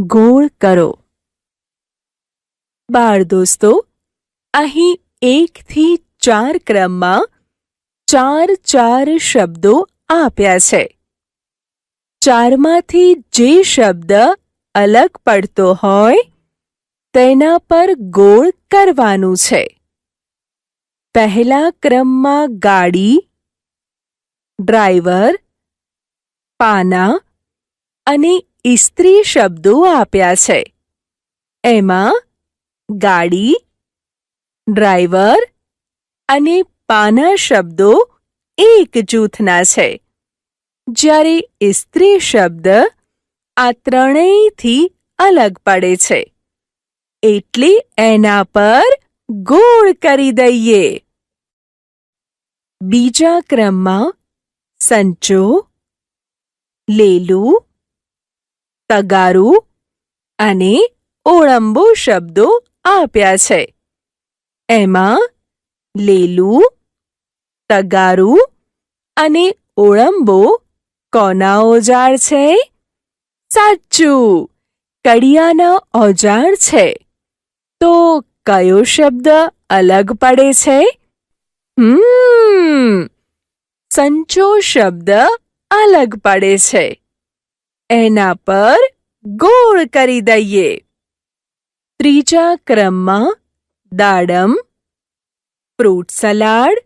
ગોળ કરો. બાળ દોસ્તો, અહીં એકથી ચાર ક્રમમાં ચાર ચાર શબ્દો આપ્યા છે. ચારમાંથી જે શબ્દ અલગ પડતો હોય, તેના પર ગોળ કરવાનું છે. પહેલા ક્રમમાં ગાડી, ડ્રાઈવર, પાના અને ઇસ્ત્રી શબ્દો આપ્યા છે. એમાં ગાડી, ડ્રાઈવર અને પાના શબ્દો એક જૂથના છે. જ્યારે ઇસ્ત્રી શબ્દ આ ત્રણેયથી અલગ પડે છે. એટલે એના પર ગોળ કરી દઈએ. બીજા ક્રમમાં સંચો, લેલું તગારું અને ઓળંબો શબ્દો આપ્યા છે. એમાં લેલું, તગારું અને ઓળંબો કોના ઓજાર છે? સાચું, કડિયાના ઓજાર છે. તો કયો શબ્દ અલગ પડે છે? હમ, સંચો શબ્દ અલગ પડે છે. એના પર ગોળ કરી દઈએ. ત્રીજા ક્રમમાં દાડમ, ફ્રૂટ સલાડ,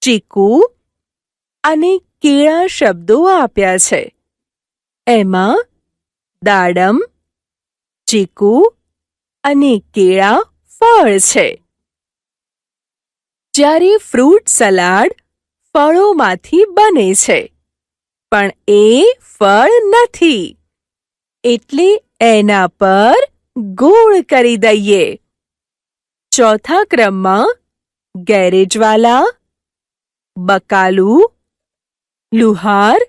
ચીકુ અને કેળા શબ્દો આપ્યા છે. એમાં દાડમ, ચીકુ અને કેળા ફળ છે. જ્યારે ફ્રૂટ સલાડ ફળોમાંથી બને છે પણ એ ફળ નથી. એટલે એના પર ગોળ કરી દઈએ. ચોથા ક્રમમાં ગેરેજવાલા, બકાલુ, લુહાર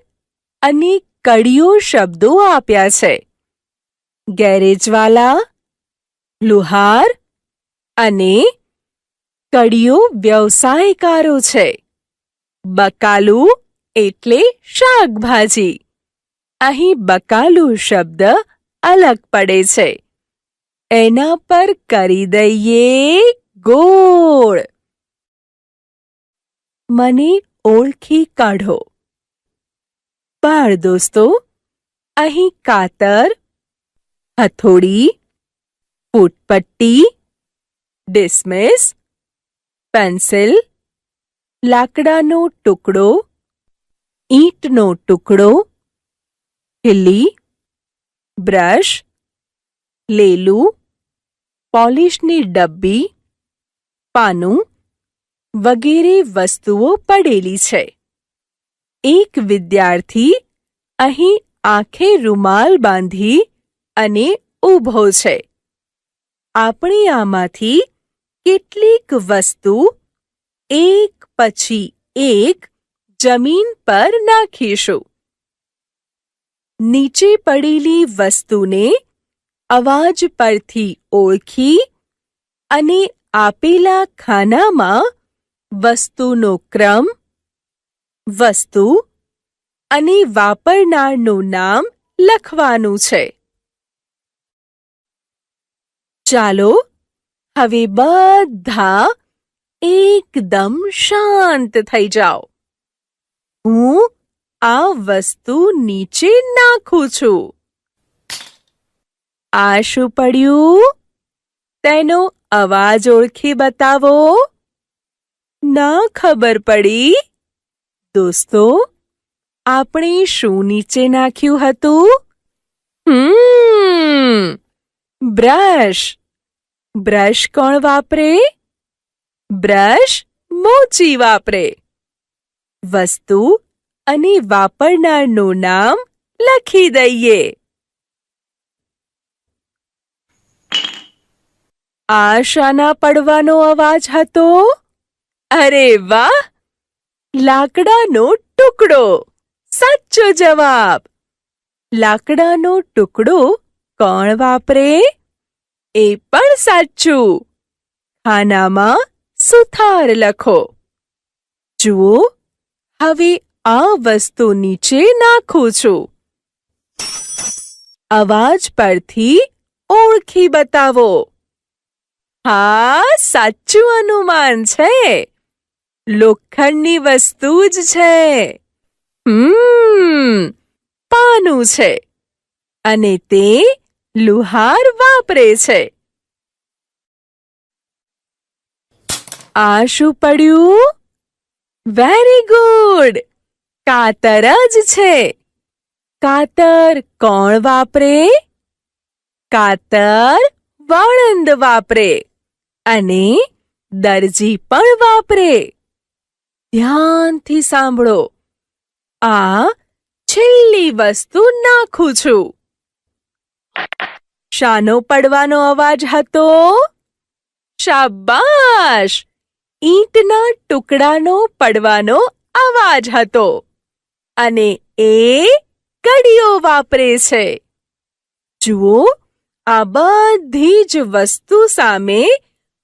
અને કડીઓ શબ્દો આપ્યા છે. ગેરેજવાલા, લુહાર અને કડીઓ વ્યવસાયકારો છે. બકાલું એટલે શાકભાજી. અહીં બકાલું શબ્દ અલગ પડે છે. એના પર કરી દઈએ ગોળ. મને ઓળખી કાઢો. બાળ દોસ્તો, અહીં કાતર, હથોડી ફૂટપટ્ટી ડિસ્મિસ પેન્સિલ લાકડાનો ટુકડો ઈંટનો ટુકડો, ખીલી, બ્રશ, લેલું, પોલિશની ડબ્બી, પાનું વગેરે વસ્તુઓ પડેલી છે. એક વિદ્યાર્થી અહીં આંખે રૂમાલ બાંધી અને ઊભો છે. આપણે આમાંથી કેટલીક વસ્તુ, એક પછી એક જમીન પર નાખીશું. નીચે પડેલી વસ્તુને અવાજ પરથી ઓળખી અને આપેલા ખાનામાં વસ્તુનો ક્રમ, વસ્તુ અને વાપરનારનું નામ લખવાનું છે. ચાલો હવે બધા એકદમ શાંત થઈ જાઓ. હું આ વસ્તુ નીચે નાખું છું. આ શું પડ્યું? તેનો અવાજ ઓળખી બતાવો. ના ખબર પડી. દોસ્તો, આપણે શું નીચે નાખ્યું હતું? બ્રશ. બ્રશ કોણ વાપરે? બ્રશ મોચી વાપરે. વસ્તુ અને વાપરનારનું નામ લખી દઈએ. આ શાના પડવાનો અવાજ હતો? અરે વાહ! લાકડાનો ટુકડો. સાચો જવાબ. લાકડાનો ટુકડો કોણ વાપરે? એ પણ સાચું. ખાનામાં સુથાર લખો. જુઓ હવે આ વસ્તુ નીચે નાખું છું. અવાજ પરથી ઓળખી બતાવો. હા, સાચું અનુમાન છે. લોખંડની વસ્તુ જ છે. હમ, પાનું છે. અને તે લુહાર વાપરે છે. આ શું પડ્યું? વેરી ગુડ કાતર જ છે. કાતર કોણ વાપરે? કાતર વાળંદ વાપરે. અને દરજી પણ વાપરે. ધ્યાનથી સાંભળો. આ છેલ્લી વસ્તુ નાખું છું. શાનો પડવાનો અવાજ હતો? શાબાશ! ઈંટના ટુકડાનો પડવાનો અવાજ હતો અને એ કડીઓ વાપરે છે. જુઓ, આ બધી જ વસ્તુ સામે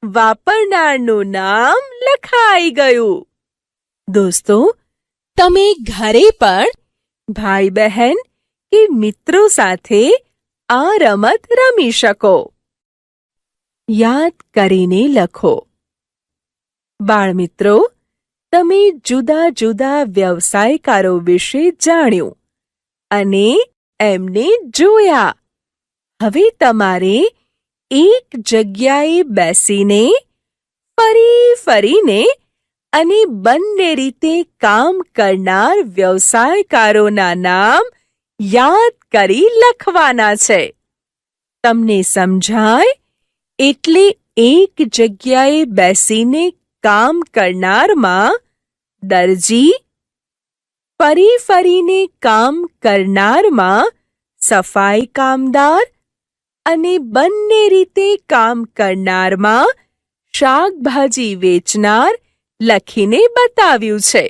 વાપરનારનું નામ લખાઈ ગયું. દોસ્તો, તમે ઘરે પણ ભાઈ બહેન કે મિત્રો સાથે આ રમત રમી શકો. યાદ કરીને લખો. બાળમિત્રો, તમે જુદા જુદા વ્યવસાયકારો વિશે જાણ્યું અને એમને જોયા. હવે તમારે એક જગ્યાએ બેસીને ફરી ફરીને અને બંને રીતે કામ કરનાર વ્યવસાયકારોના નામ યાદ કરી લખવાના છે. તમને સમજાય? એટલે એક જગ્યાએ બેસીને કામ કરનારમાં દરજી ફરી ફરીને કામ કરનારમાં સફાઈ કામદાર અને બંને રીતે કામ કરનારમાં શાકભાજી વેચનાર લખીને બતાવ્યું છે.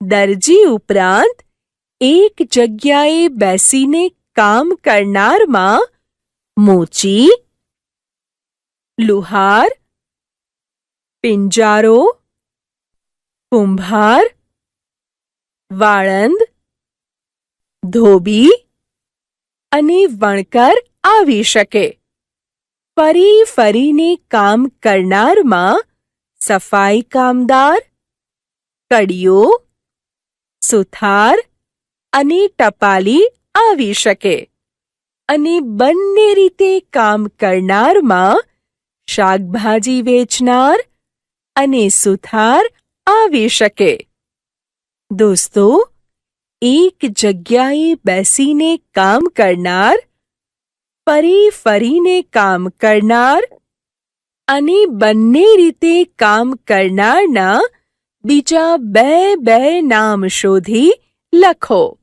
દરજી ઉપરાંત એક જગ્યાએ બેસીને કામ કરનારમાં મોચી, લુહાર પિંજારો, કુંભાર, વાળંદ, ધોબી અને વણકર આવી શકે. ફરી ફરીને કામ કરનારમાં સફાઈ કામદાર, કડીઓ, સુથાર અને ટપાલી આવી શકે. અને બંને રીતે કામ કરનારમાં શાકભાજી વેચનાર અને સુથાર આવી શકે. દોસ્તો, એક જગ્યાએ બેસીને કામ કરનાર, ફરી ફરીને કામ કરનાર અને બંને રીતે કામ કરનારના બીજા બે બે નામ શોધી લખો.